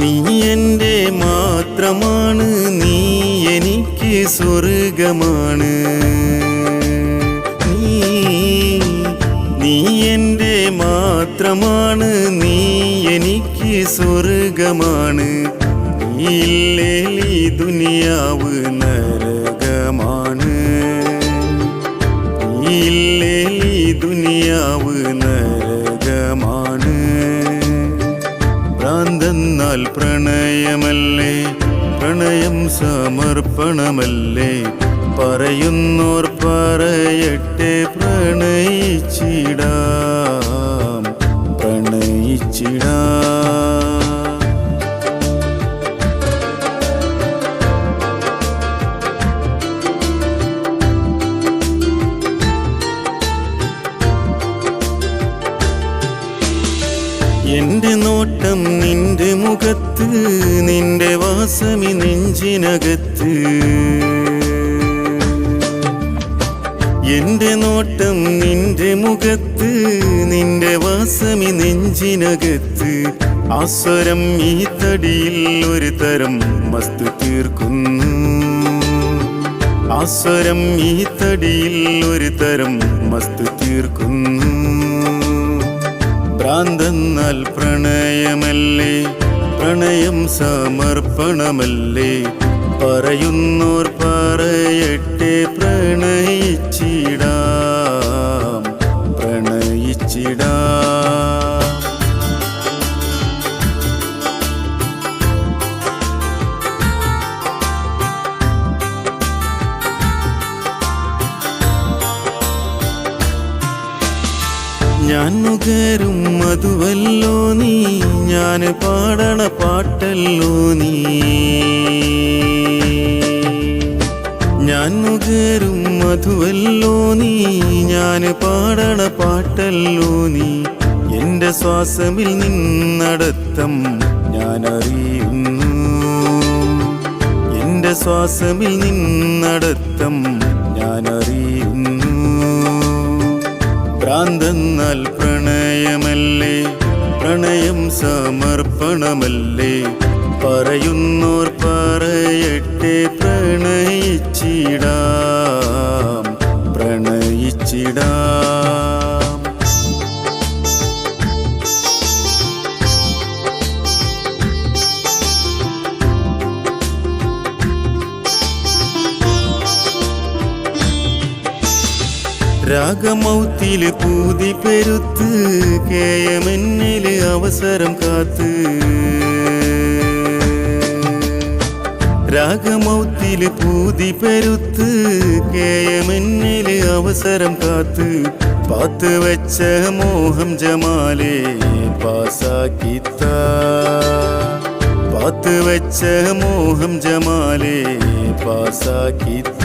നീ എന്റെ മാത്രമാണ് നീ എനിക്ക് സ്വർഗമാണ്. നീ നീ എന്റെ മാത്രമാണ് നീ എനിക്ക് സ്വർഗമാണ്. ഈ ദുനിയാവ് നരകമാണ്. ഈ ദുനിയാവ് നരകമാണ്. ഭ്രാന്തെന്നാൽ പ്രണയമല്ലേ? പ്രണയം സമർപ്പണമല്ലേ? പറയുന്നോർ പറയട്ടെ പ്രണയിച്ചിടാം. എന്റെ നോട്ടം നിന്റെ മുഖത്ത് നിന്റെ വാസമി നെഞ്ചിനകത്ത്. എന്റെ നോട്ടം നിന്റെ മുഖത്ത് നിന്റെ വാസമി നെഞ്ചിനകത്ത്. ആസ്വരം ഈ തടിയിൽ ഒരു തരം മസ്തു തീർക്കുന്നു. ആസ്വരം ഈ തടിയിൽ ഒരു തരം മസ്തു തീർക്കുന്നു. ഭ്രാന്തെന്നാൽ പ്രണയമല്ലേ? പ്രണയം സമർപ്പണമല്ലേ? പറയുന്നോർ പറയട്ടെ നുകരും മധുവല്ലോ നീ ഞാൻ പാടണ പാട്ടല്ലോ നീ. ഞാൻ നുകരും മധുവല്ലോ നീ ഞാൻ പാടണ പാട്ടല്ലോ നീ. എന്റെ ശ്വാസമിൽ നിന്നടത്തം ഞാൻ അറിയുന്നു എന്റെ ശ്വാസമിൽ നിന്നടത്തം ഞാൻ അറിയുന്നു ഭ്രാന്തെന്നാൽ പ്രണയമല്ലേ? പ്രണയം സമർപ്പണമല്ലേ? പറയുന്നോർ പറയട്ടെ. രാഗമൗത്തിൽ പൂതി പെരുത്ത് കേയമെന്നിൽ അവസരം കാത്ത്. രാഗമൗത്തിൽ പൂതി പെരുത്ത് കേയമെന്നിൽ അവസരം കാത്ത്. പാത്ത് വെച്ച മോഹം ജമാലേ പാസാക്കിത്ത പാത്ത് വെച്ച മോഹം ജമാലേ പാസാക്കിത്ത